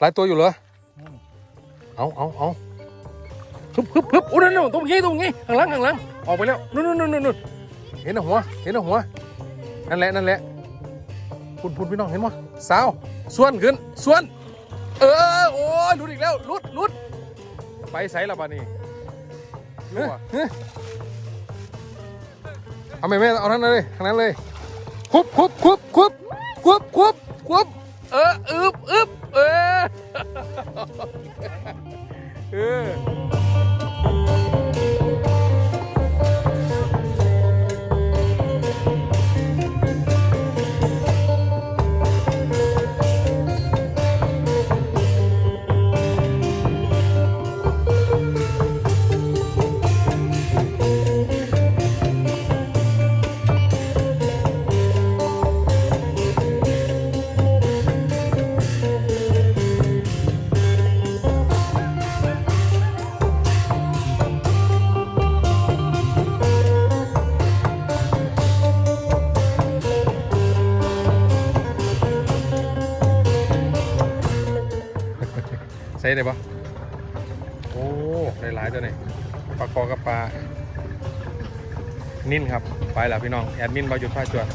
หลายตัวอยู่เหรอ เอาเอาเอาฮึบฮึบฮึบอุ้ยนั่นนะตรงนี้ตรงนี้ข้างหลังข้างหลังออกไปแล้วนู่นนู่นนู่นนู่นเห็นนะหัว เห็นนะหัว นั่นแหละนั่นแหละพุ่นพุ่นพี่น้องเห็นมั้ยสาวส่วนขึ้นส่วน เออโอ้ยหลุดอีกแล้วหลุดหลุดไปใส่ละบานี่เฮ้ยเฮ้ยเอาไม่ไม่เอานั้นเลยทางนั้นเลยคุบคุบคุบคุบคุบคุบคุบเอออึบอึบ 예. 예. ออเออใส่ได้ปะโอ้หลายๆตัวนี่ปลาคอกับปลา นิ่นครับ ไปแล้วพี่น้อง แอดมินบาหยุดผ้าจวด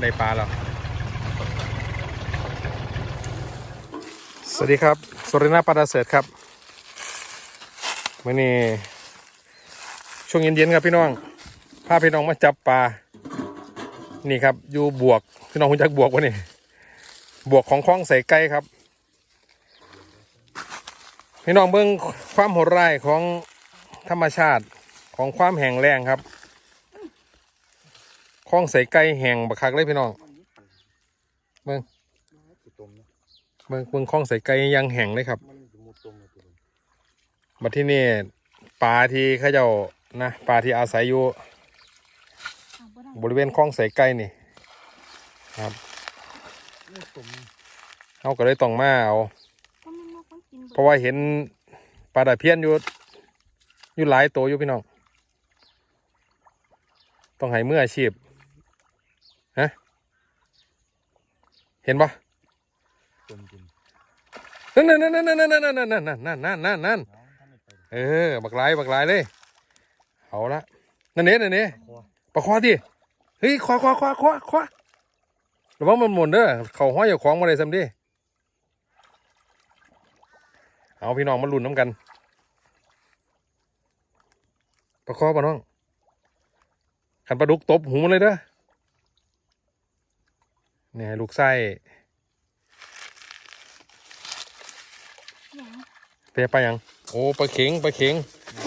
ได้ปลาแล้ว สวัสดีครับสุรินาปาดาเสิร์ตครับมื่อนี้ช่วงเย็นๆครับพี่น้องพาพี่น้องมาจับปลา นี่ครับอยู่บวก พี่น้องคุณจักบวกวะนี่ บวกของคล้องใส่ไก่ครับ พี่น้องเบิ่งความโหดร้ายของธรรมชาติของความแห้งแล้งครับคลองใส่ไก่แห้งบักคักเลยพี่น้องเบิ่งเบิ่งเบิ่งคลองใส่ไก่ยังแห้งเลยครับบัดที่นี่ปลาที่เขาเจ้านะปลาที่อาศัยอยู่บริเวณคลองใส่ไก่นี่ครับเขาก็เลยต้องมาเอา เพราะว่าเห็นปลาตะเพียนอยู่อยู่หลายตัวอยู่พี่น้อง ต้องให้มืออาชีพฮะเห็นปะนั่นนั่นนั่นนั่นนั่นนั่นนั่นนั่นนั่นนั่นนั่นนั่นเออบักหลายบักหลายเลย เอาละนั่นเน้นั่นเน้ปะคอดิเฮ้ยคอคอคอคอคอระวังมันหมุนเด้อเขาห้อยอย่าของมาเลยซ้ำดิ เอาพี่น้องมาลุ้นน้ำกันปะคอปะน้อง ขันปลาดุกตบหูมันเลยเด้อเนี่ยลูกไส้เปียปลายัง โอ้ปลาเข็งปลาเข็ง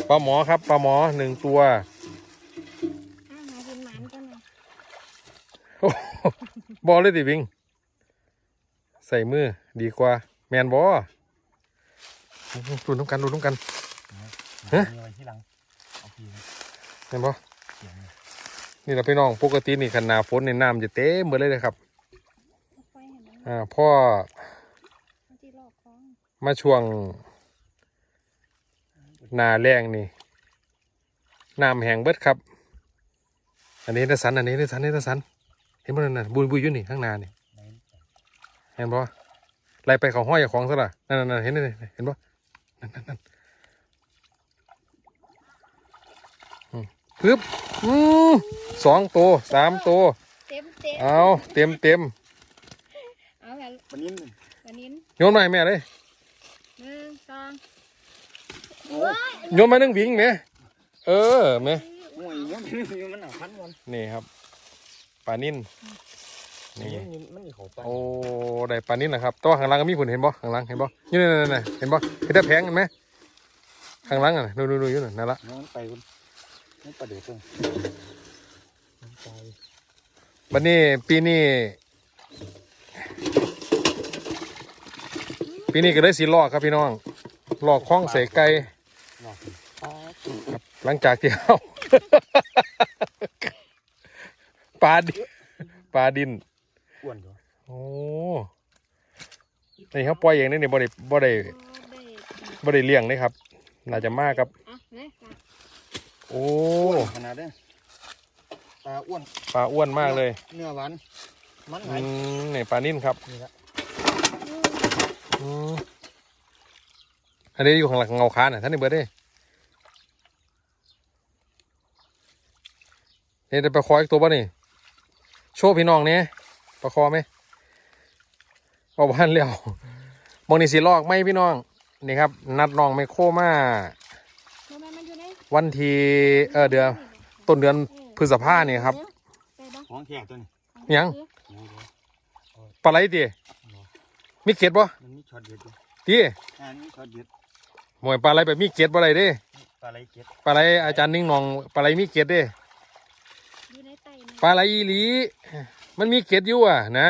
ปลาหมอครับปลาหมอหนึ่งตัวอะมากินหมานกันหน่อยโอ้โหบอเลยดิวิง ใส่มือดีกว่า แมนบอ ดูน้ำกันดูน้ำกันฮะมีไว้ที่หลังเอาพีแมนบอเสียงเลยนี่เราพี่น้องปกตินี่ขันหนาฝนในน้ำจะเต็มหมดเลยนะครับเอาไฟเห็นไหมอ่าพ่อมันที่ลอกคล้องมาช่วงหนาแรงนี่น้ำแห้งเบิดครับ อันนี้นะสันอันนี้นะสันนี่นะสันเห็นบ่นั่นน่ะบุยบุยอยู่นี่ข้างหน้านี่ไหนเห็นปะไล่ไปเขาห้อยอย่าของซะละนั่นนั่นเห็นนี่เห็นปะ นั่นนั่นนั่นอืมปึ๊บอืมสองตัวสามตัวเต็มเต็มเอาเต็มเต็มเอาแบบวันนี้วันนี้โยนมาให้แม่เลยหนึ่งสองโยนมาหนึ่งวิ่งแม่เออแม่มวยมันมันหนักพันวันนี่ครับปลานิ่น นี่มันมันมีเขาไปโอ้ได้ปลานิ่นนะครับแตัวาข้างหล่างก็มีผลเห็นบ่ข้างหล่างเห็นบ่นี่นี่นี่นี่เห็นบ่เห็นแต่แพงเห็นไหมข้างหล่างอะดูดูดูอยู่นั่นนั่นละน้องไปคุณน้องประเดี๋ยวต้องน้องไปบัดนี้ปีนี้ปีนี้ก็ได้สีลอกครับพี่น้องลอกคล้องใส่ไก่หลอกป้าครับหลังจากที่เอาปลาดินปลาดิน อ้วนอยู่ โอ้ นี่เขาปล่อยเองนี่นี่บ่ได้บ่ได้ได้บ่ได้เลี้ยงนี่ครับ น่าจะมากครับ อะนี่ค่ะโอ้อ้วนขนาดเด้อปลาอ้วนปลาอ้วนมากเลยเนื้อหวานมันไหนอืมนี่ปลานิ่นครับนี่ละอืมอืมอันนี้อยู่ข้างหลังเงาคาน่ะท่านนี่เบิร์ดเด้นี่ได้ปลาคออีกตัวป่ะนี่ โชว์พี่น้องเนี่ยปลาคอไหม เอาบ้านแล้วมองนี่สีลอกไหมพี่น้อง นี่ครับ นัดน้องไมโครมาทำไมมันอยู่ในวันที่เออเดือนต้นเดือนพฤษภาเนี่ยครับไปบ้างของแขกตัวนี้ยังโอ้โหปลาไหลตีมีเกล็ดปะมันมีช็อตเด็ดอยู่ตีอ่ามีช็อตเด็ดหมวยปลาไหลแบบมีเกล็ดปลาไหลเด้ปลาไหลเก็ดปลาไหลอาจารย์นิ่งหนองปลาไหลมีเกล็ดเด้อยู่ในไตมันปลาไหลอีหลี มันมีเกล็ดอยู่อะนะ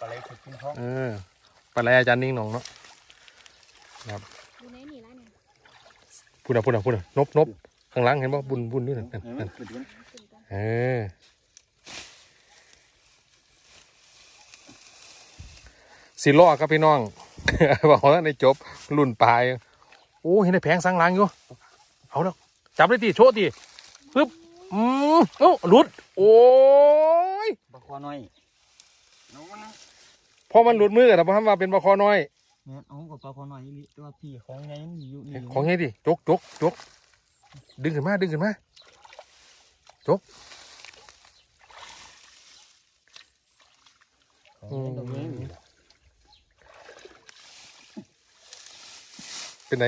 ปลาไหลเก็ดกินท้องเออปลาไหลอาจารย์นิ่งหนองเนาะอยู่ในนี่แล้วเนี่ยพูดนะพูดนะพูดนะนบนบข้างหล่างเห็นป่บุญบุญนี่นั่นนั่นเห็นไหมนั่นเป็นตัวนี้ขึ้นกันเออสิล้อครับพี่น้อง บอกว่าในจบรุ่นปลายโอ้เห็นในแผงสังหลังอยู่ เอาแล้วจับเลยดิโชว์ดิปึ๊บ อืมโอ้หลุด โอ้ยปลาคอน้อยน้องนะพอมันหลุดมือแต่พอทำมาเป็นปลาคอน้อยเนี่ยเอากับปลาคอน้อยนี่ตัวพี่ของไงนี่อยู่นี่ของไงดิจกจกจกดึงขึ้นมาดึงขึ้นมาจกของไงตรงนี้นี่เป็นไหน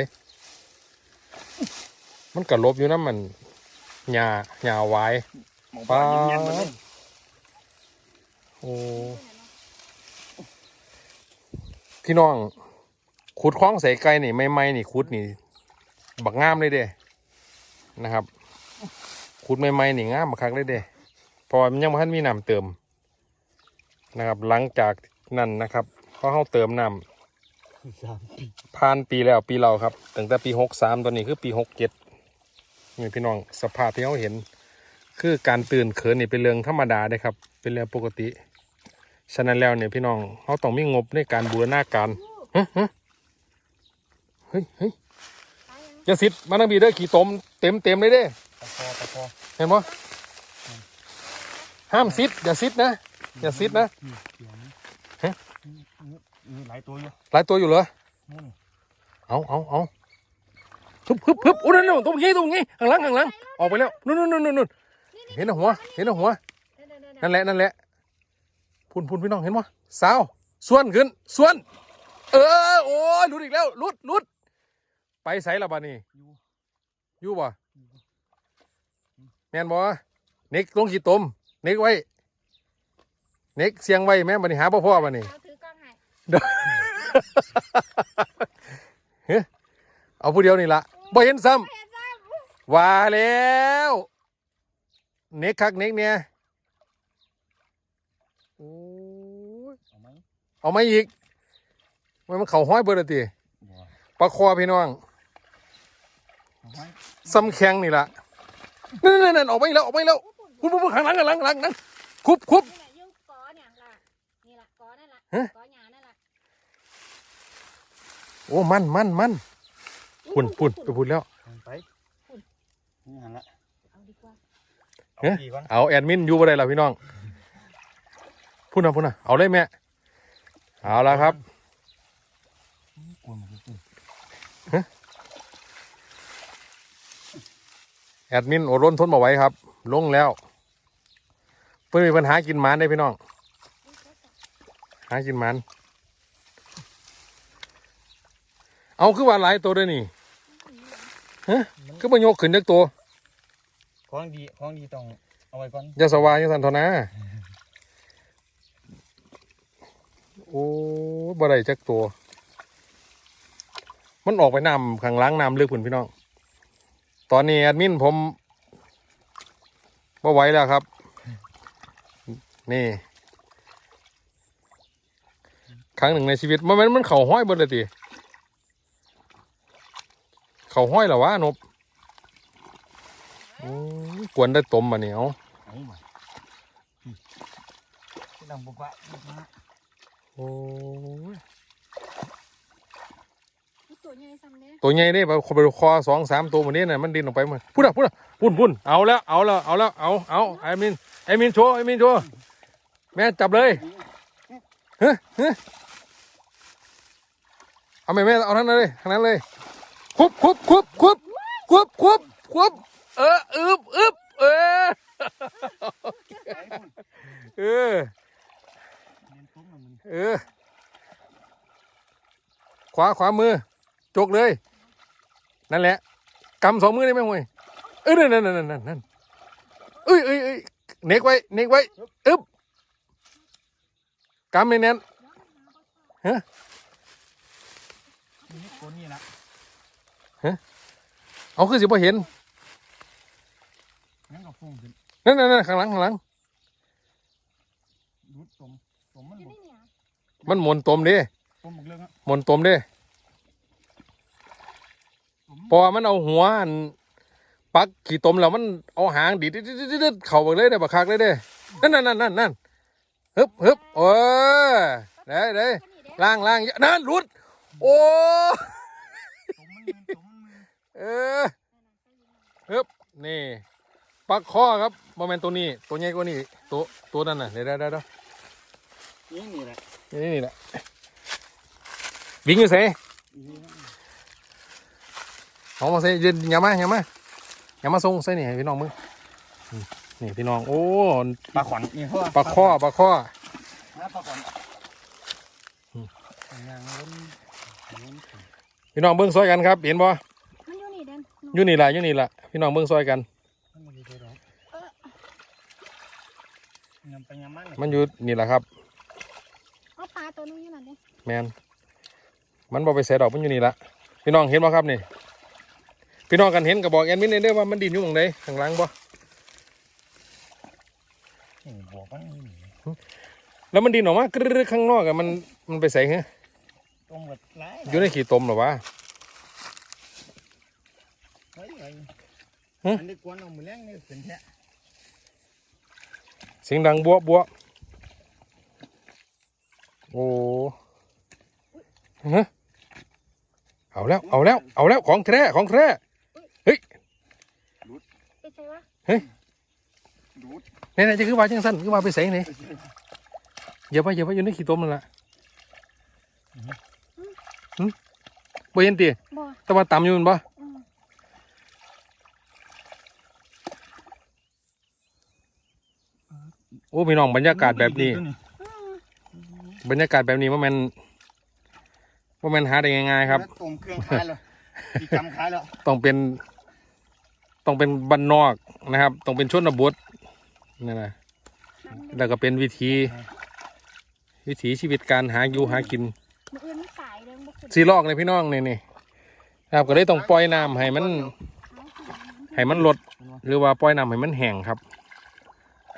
มันกระลบอยู่นะมัน หญ้าหญ้าไว้หมอปลาเงี้ยๆมาเลยโอ้พี่น้องขุดคล้องใส่ไก่นี่ไม่ไม่ๆนี่ขุดนี่ บักงามเลยเด้นะครับขุดไม่ไม่ๆนี่งามบักคักเลยเด้เพอมันยังไม่ทันมีน้ำเติมนะครับ หลังจากนั้นนะครับพอเขาเติมน้ำสามปีผ่านปีแล้วปีเราครับตั้งแต่ปีหกสามตอนนี้คือปีหกเจ็ด นี่พี่น้องสภาพที่เขาเห็น คือการตื่นเขินนี่เป็นเรื่องธรรมดาได้ครับ เป็นเรื่องปกติ ฉะนั้นแล้วเนี่ยพี่น้องเขาต้องมีงบในการบูรณาการฮะฮะเฮ้ยเฮ้ยตายยังอย่าสิทธิ์มาตั้งบีเด้อขี่ตมเต็มเต็มเลยเด้ปลาคอปลาคอเห็นปะห้ามซิดอย่าซิดนะอย่าซิดนะนี่เขียวนี่ฮะนี่นี่หลายตัวอยู่หลายตัวอยู่เหรอนู่นเอาเอาเอา ฮึบฮึบฮึบอุ้ยนั่นนตรงนี้ตรงนี้ข้างหลังข้างหลังออกไปแล้วนู่นนู่นนู่นนู่นเห็นนะหัว เห็นนะหัวเดี๋ยวเดี๋ยวเดี๋ยวนั่นแหละนั่นแหละพุ่นพุ่นพี่น้องเห็นปะสาวส่วนขึ้นส่วน เออโอ้ยหลุดอีกแล้วหลุดหลุดไปใส่ละบ้านี่อยู่อยู่บ่แม่นบ่เน็กลงขีดตมเน็กไว้ เน็กเสียงไว้แม่บันนี้หาพ่อพ่อบันนี้เอาถือกล้องให้ เอาผู้เดียวนี่ละบ่เห็นซ้เห็นซ้ำว่าแล้วเน็กคักเน็กเนี่ยโอ้ยเอาไหมเอามาอีกมันมันเข่าห้อยเบอร์ละตีบ่ปลาคอพี่น้องเอาไหมซ้ำแข็งนี่ละนั่นนั่นนั่นออกไปแล้วออกไปแล้วำคุณคุณข้างหลังข้างหลังข้างหลังนั่นคุบคุบนี่แหละยูกอเนี่ยล่ะนี่ล่ะกอนั่นล่ะฮะกอหยานั่นล่ะโอ้ มันมันมัน พุ่นพุ่นไปพุ่นแล้วเอาไปนี่หันละเอาดีกว่าเอาเอ๊ะพี่ก่อนเอาแอดมินอยู่บ่ได้แล้วพี่น้องพุ่นนะพุ่นนะเอาเลยแม่เอาแล้วครับกลัวมันจะตื่นแอดมินโอร้นทนมาไหว้ครับ ลงแล้ว เพื่อมีปัญหากินหมันได้พี่น้อง หากินหมัน เอาคือว่าหลายตัวเลยนี่ ฮะคือมันยกขึ้นจากตัวของดีของดีต้องเอาไว้ก่อนอยาสวายอยาสันทนาโอ้ยบ่ได้จักตัว มันออกไปน้ำข้างหล้างน้ำลึกพุ่นพี่น้อง ตอนนี้แอดมินผมบ่ไหวแล้วครับ นี่ ครั้งหนึ่งในชีวิตมันมันมันเข่าห้อยเบนเลยติ เข่าห้อยเหรอวะนบอืมกวนได้ตมมาเนี่ยเอาเอามาพี่ที่ดังปุ๊บปะปุ๊บปะโอ้ยตัวใหญ่ซ้ำเนี่ยตัวใหญ่นี่ไปไปคอสองสามตัวมันนี่น่ะมันดินออกไปมันพูดอะพูดอะพุ่นพุ่นเอาแล้วเอาแล้วเอาแล้วเอาเอาไอ้มินไอ้มินโชว์ไอ้มินโชว์แม่จับเลยเฮ้ยเฮ้ยเอาแม่แม่เอาทั้งนั้นเลยทั้งนั้นเลย คุบคุบคุบคุบคุบคุบคุบเอออึบอึบเออไอ้พุ่นเออเน้นตุ้มมันเออขวาขวามือ จกเลย นั่นแหละกำสองมือได้ไหมห่วยเออนั่นนั่นนั่นนั่นนั่นเอ้ยเอ้ยเอ้ยเน็กไว้เน็กไว้อึ๊บกำไม่แน่นนี่ตัวนี้ละ เอาคือสิบ่เห็นงั้นก็ฟุ้งขึ้นนั่นนั่นนั่นข้างหลังข้างหลังรุดตมตมมันอยู่บในเนี่ยมันหมุนตมเด้ตมบักเรื่องอะหมุนตมเด้ตมเพอมันเอาหัวอันปักขี่ตมแล้วมันเอาหางดีดดดดดเข้าไปเลยเด้บักคักเลยเด้นั่นนั่นนั่นนั่นนั่นฮึบฮึบเออได้ได้ก็นี่เด้ล่างล่างนั่นหลุดโอ้ ออฮึบนี่ปักคอครับโมเมนตัวนี้ ตัวใหญ่กว่านี้ตัวตัวนั้นน่ะเดี๋ยวเดี๋ยวเดี๋ยวเดี๋ยวนี่นี่แหละนี่นี่แหละวิ่งอยู่เสนี่เอามาเสยืนอย่ามาอย่ามาอย่ามาส่งเสนี่ให้พี่น้องมึงอืมนี่พี่น้องโอ้ปลาขวัญนี่เพราะว่าปลาข้อปลาข้อนะปลาขวัญอืมยางล้นล้นพี่น้องเบิ้งซอยกันครับ เห็นบ่มันอยู่นี่เด้น อยู่นี่ล่ะอยู่นี่ล่ะพี่น้องเบิ้งซอยกันมันไม่ได้หรอกยำไปยำมัน มันอยู่นี่แหละครับ เอาปลาตัวนึงอยู่นั่นเด้แมนมันบ่ไปเสียดอกมันอยู่นี่ละพี่น้องเห็นบ่ครับนี่ พี่น้องกันเห็นก็บอกแอดมินได้ว่ามันดินอยู่ตรงไหนข้างหล่างบ่นี่บอกว่านี่แล้วมันดินออกมากรึกๆข้างนอกอะมันมันไปใส่เหรอต้มกับไรอยู่ในขี้ตมเหรอวะ เฮ้ยไง หึ อันนี้กวนเอามือแรงนี่เป็นแท้เสียงดังบัวบัวโอ้ฮะเอาแล้ว เอาแล้ว เอาแล้วของแท้ของแท้ไปใส่วะดูดไหนๆจะคือว่าจังสั้นคือว่าไปใส่ไหนอย่าไปอย่าไปอยู่ในขี้ตมนั่นแหละหึบ่เห็นติบ่แต่ว่าต่ำอยู่แมันบ่ อืม โอ้พี่น้องบรรยากาศแบบนี้อืมบรรยากาศแบบนี้ว่ามันว่ามันหาได้ง่ายๆครับต้มเครื่องคายแล้วกี่กำคายแล้วต้องเป็น ต้องเป็นบ้านนอกนะครับ ต้องเป็นชนบทนั่นนะแล้วก็เป็นวิธี วิถีชีวิตการหาอยู่หากินมื้ออื่นมันตายเด้อบ่ขึ้นสีลอกเลยพี่น้องนี่นี่นะครับก็เลยต้องปล่อยน้ำให้มันเอาขึ้นให้มันลดหรือว่าปล่อยน้ำให้มันแห้งครับ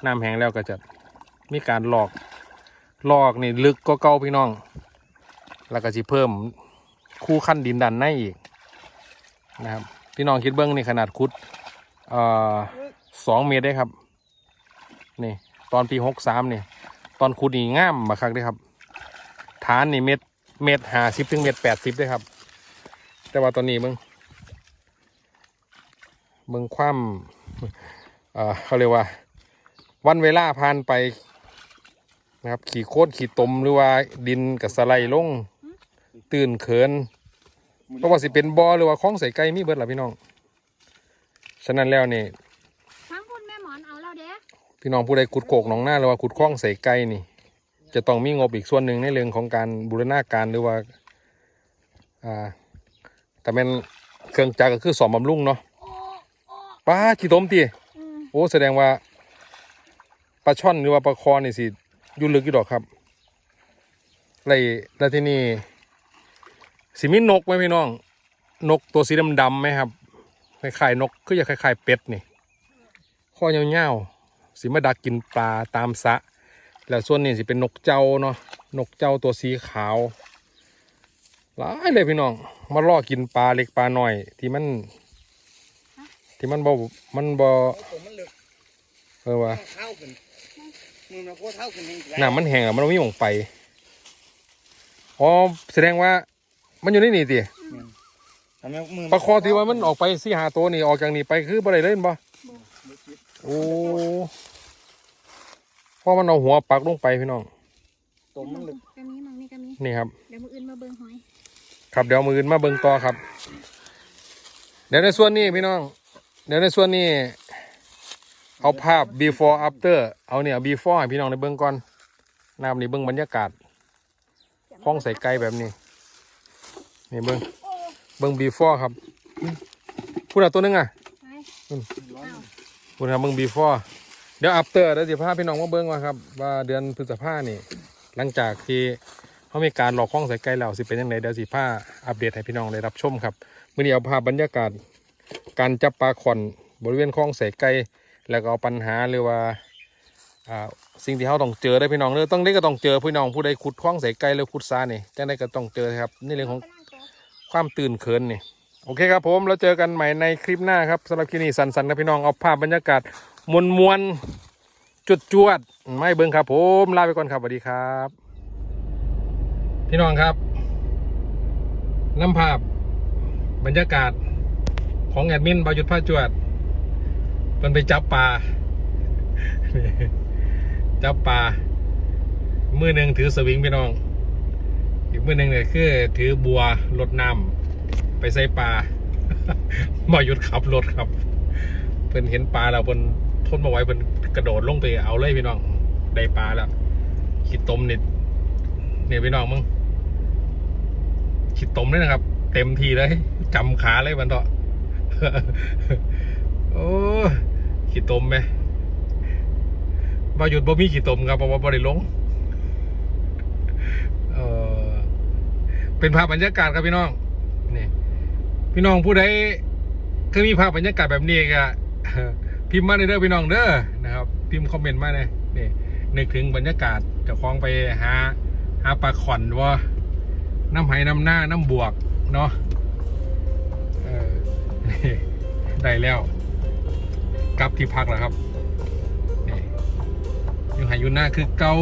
น้ำแห้งแล้วก็จะมีการหลอกลอกนี่ลึกก็เก่าพี่น้อง แล้วก็จะเพิ่มคู่ขั้นดินดันในอีกนะครับพี่น้องคิดเบิ้งนี่ขนาดคุดออสองเมตรได้ครับนี่ตอนปีหกสามนี่ตอนขุดนี่ง่ามมาคักเด้ครับ ฐานนี่เมตรเมตรห้าสิบถึงเมตรแปดสิบได้ครับ แต่ว่าตอนนี้มึงเมืองคว่ำอ่อเขาเรียกว่า วันเวลาผ่านไปนะครับ ขี่โคตรขี่ตมหรือว่าดินกับสไลด์ลง ตื่นเขินเพราะว่าสิเป็นบอหรือว่าคล้องใส่ไก่มีเบิดล่ะพี่น้อง ฉะนั้นแล้วนี่ทางพุ่นแม่หมอนเอาแล้วเด้พี่น้องผู้ใดขุดโกกหนองหน้าหรือว่าขุดคล้องใส่ไก่นี่ จะต้องมีงบอีกส่วนหนึ่งในเรื่องของการบูรณาการหรือว่าอ่าแต่เป็นเครื่องจักรก็คือสอมบำรุงเนาะป้าขี่ตมตีอืมโอ้แสดงว่า ปลาช่อนหรือว่าปลาคอนี่สิอยุ่ลึกอยู่ดอกครับไรแล้วที่นี่สิมีนกไหมพี่น้อง นกตัวสีดำๆไหมครับคล้ายๆนกคือจะคล้ายๆเป็ดนี่ข้อยาวๆสิมาดักกินปลาตามสระแล้วส่วนนี้สิเป็นนกเจ้าเนาะนกเจ้าตัวสีขาวหลายเลยพี่น้อง มาล่อกินปลาเล็กปลาน้อย ที่มัน ที่มันบ่มันบ่ผมมันลึกเออว่าเท้าขึ้น มือมันโคตรเท้าขึ้นเองน้ำมันแห้งอะมันบ่มีหม่องไปอ๋อแสดงว่า มันอยู่ในนี่ติทำไมมือปลาคอที่ว่ามันออกไปสี่หาตัวนี่ออกจากนี่ไปคือบ่ได้เลยแม่นบ่โอ้เพราะมันเอาหัวปักลงไปพี่น้องตมมันลึกกะมีมังนี่กะมีนี่ครับ เดี๋ยวมืออื่นมาเบิ่งหอย ครับเดี๋ยวมืออื่นมาเบิ่งต่อครับ เดี๋ยวในส่วนนี้พี่น้อง เดี๋ยวในส่วนนี้ เอาภาพ before after เอาเนี่ย before ให้พี่น้องในเบิ่งก่อนน้ำนี่เบิ่งบรรยากาศห้องใส่ไก่แบบนี้ นี่เบิ่งเบิ่ง before ครับพูดอาตัวหนึงอะพูดครับเบิ่ง before เดี๋ยว after เดี๋ยวสิพาพี่น้องมาเบิ่งว่าครับว่าเดือนพฤษภานี่ หลังจากที่เขามีการหลอกข้องใส่ไก่แล้วสิเป็นยังไงเดี๋ยวสิพาอัปเดตให้พี่น้องได้รับชมครับเมื่อนี้เอาภาพบรรยากาศ การจับปลาขอนบริเวณคลองใส่ไก่ แล้วก็เอาปัญหาหรือว่าสิ่งที่เขาต้องเจอได้พี่น้องเด้อต้องได้ก็ต้องเจอพี่น้องผู้ใดขุดคลองใส่ไก่หรือขุดซานี่จังได้ก็ต้องเจอครับนี่เรื่องของความตื่นเขินนี่โอเคครับผมเราเจอกันใหม่ในคลิปหน้าครับสำหรับคลิปนี้สันๆครับพี่น้องเอาภาพบรรยากาศมวลมวลจุดจวดไม่เบิ่งครับผมลาไปก่อนครับสวัสดีครับ พี่น้องครับน้ำภาพบรรยากาศของแอดมินบายุทธพาจวด มันไปจับปลาจับปลามือหนึ่งถือสวิงพี่น้อง อีกมือหนึ่งเนี่ยคือถือบัวรดน้ำไปใส่ปลามาหยุดขับรถครับ เพิ่นเห็นปลาแล้วเพิ่นทนมาไว้เพิ่นกระโดดลงไปเอาเลยพี่น้องได้ปลาแล้วขีดตมนี่เนี่ยพี่น้องมึงขีดตมเลยนะครับ เต็มทีเลยจำขาเลยมันเถอะโอ้ ขีดตมไหมมาหยุดบ่มีขีดตมครับเพราะว่าบ่ได้ลงเออเป็นภาพบรรยากาศครับพี่น้องนี่พี่น้องผู้ใดเคยมีภาพบรรยากาศแบบนี้ก็พิมพ์มาในเด้อพี่น้องเด้อนะครับพิมพ์คอมเมนต์มาเลยนี่นึกถึงบรรยากาศจะคล้องไปหาหาปลาขอนว่าน้ำไหน้ำหน้าน้ำบวกเนาะเออนี่ได้แล้ว กลับที่พักแล้วครับนี่อยู่ไหอยูหน้าคือเกา